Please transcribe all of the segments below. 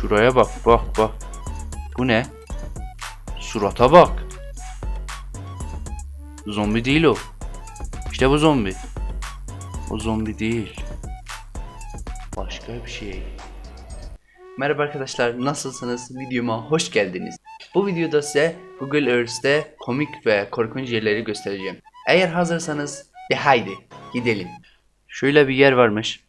Şuraya bak bak bak. Bu ne? Surata bak. Zombi değil o. İşte bu zombi. O zombi değil. Başka bir şey. Merhaba arkadaşlar nasılsınız? Videoma hoş geldiniz. Bu videoda size Google Earth'te komik ve korkunç yerleri göstereceğim. Eğer hazırsanız de haydi gidelim. Şöyle bir yer varmış.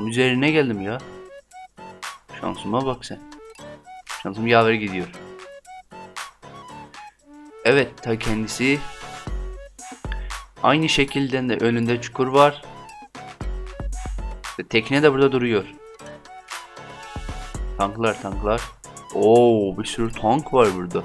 Tam üzerine geldim ya. Şansıma bak sen. Şansım yaver gidiyor. Evet ta kendisi. Aynı şekilde de önünde çukur var. Ve tekne de burada duruyor. Tanklar tanklar. Oo bir sürü tank var burada.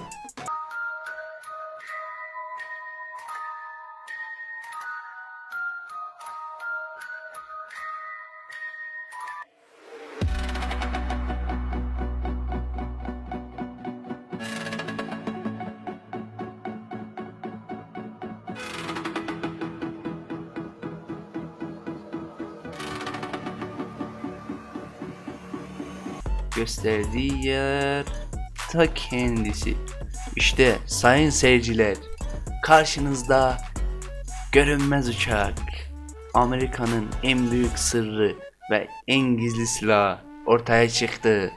Gösterdiği yer ta kendisi. İşte sayın seyirciler karşınızda görünmez uçak. Amerika'nın en büyük sırrı ve en gizli silahı ortaya çıktı.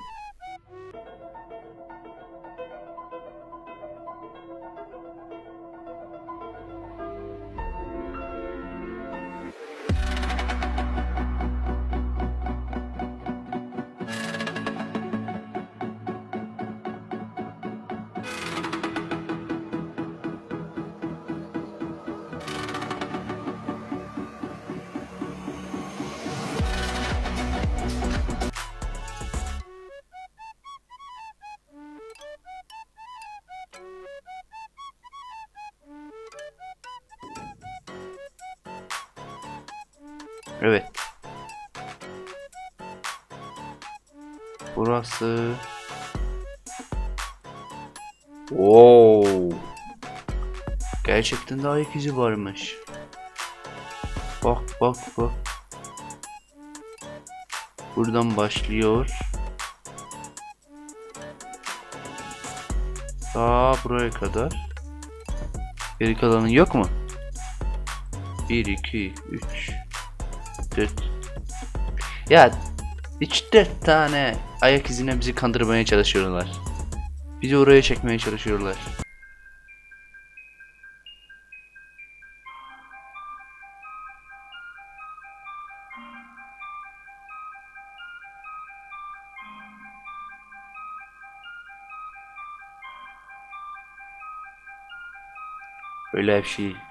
Evet. Burası. Oo. Gerçekten de ayak izi varmış. Bak bak bak. Buradan başlıyor. Daha buraya kadar. Geri kalanın yok mu? 1, 2, 3, 4. Ya 3-4 tane ayak izine bizi kandırmaya çalışıyorlar. Bizi oraya çekmeye çalışıyorlar. Öyle bir şey.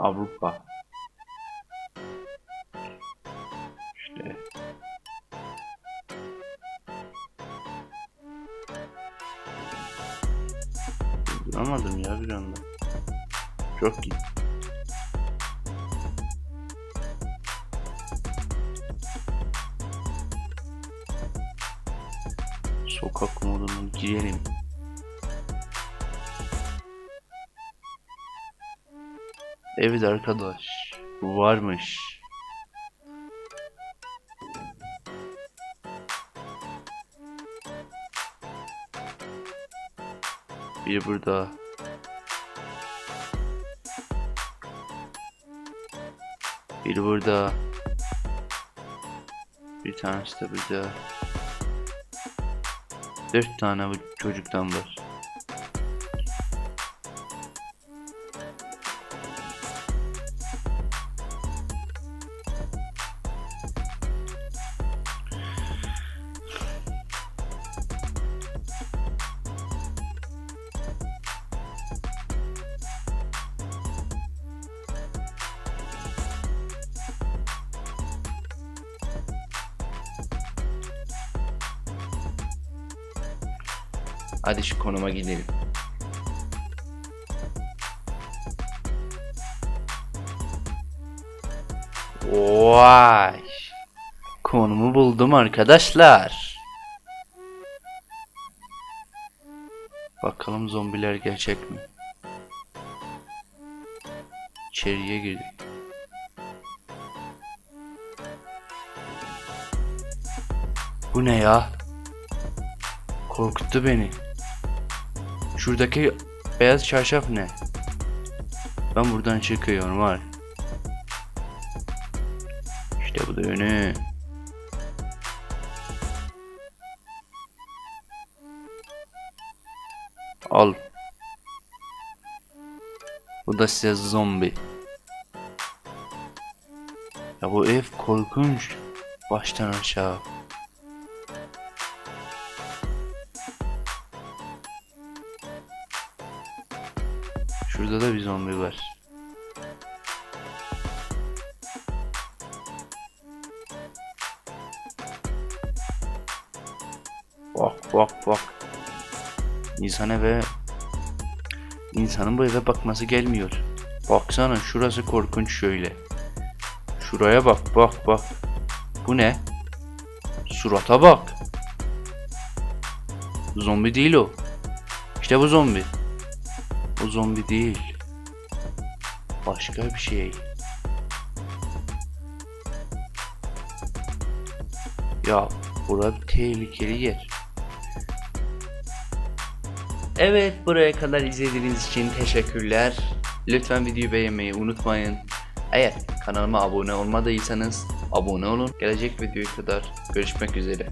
Avrupa. İşte. Duramadım ya bir anda. Çok iyi. Sokak moduna girelim. Evet arkadaş. Varmış. Biri burada. Biri burada. Bir tanesi de burada. Dört tane çocuktan var. Hadi şu konuma gidelim. Vay. Konumu buldum arkadaşlar. Bakalım zombiler gerçek mi? İçeriye girdik. Bu ne ya? Korkuttu beni. Şuradaki beyaz çarşaf ne? Ben buradan çıkıyorum var. İşte bu da önü. Al. Bu da size zombi. Ya bu ev korkunç. Baştan aşağı. Şurada da bir zombi var. Bak bak bak. İnsan eve insanın bu eve bakması gelmiyor. Baksana şurası korkunç şöyle. Şuraya bak bak bak. Bu ne? Surata bak. Zombi değil o. İşte bu zombi. O zombi değil. Başka bir şey. Ya burada tehlikeli yer. Evet buraya kadar izlediğiniz için teşekkürler. Lütfen videoyu beğenmeyi unutmayın. Eğer kanalıma abone olmadıysanız abone olun. Gelecek videoya kadar görüşmek üzere.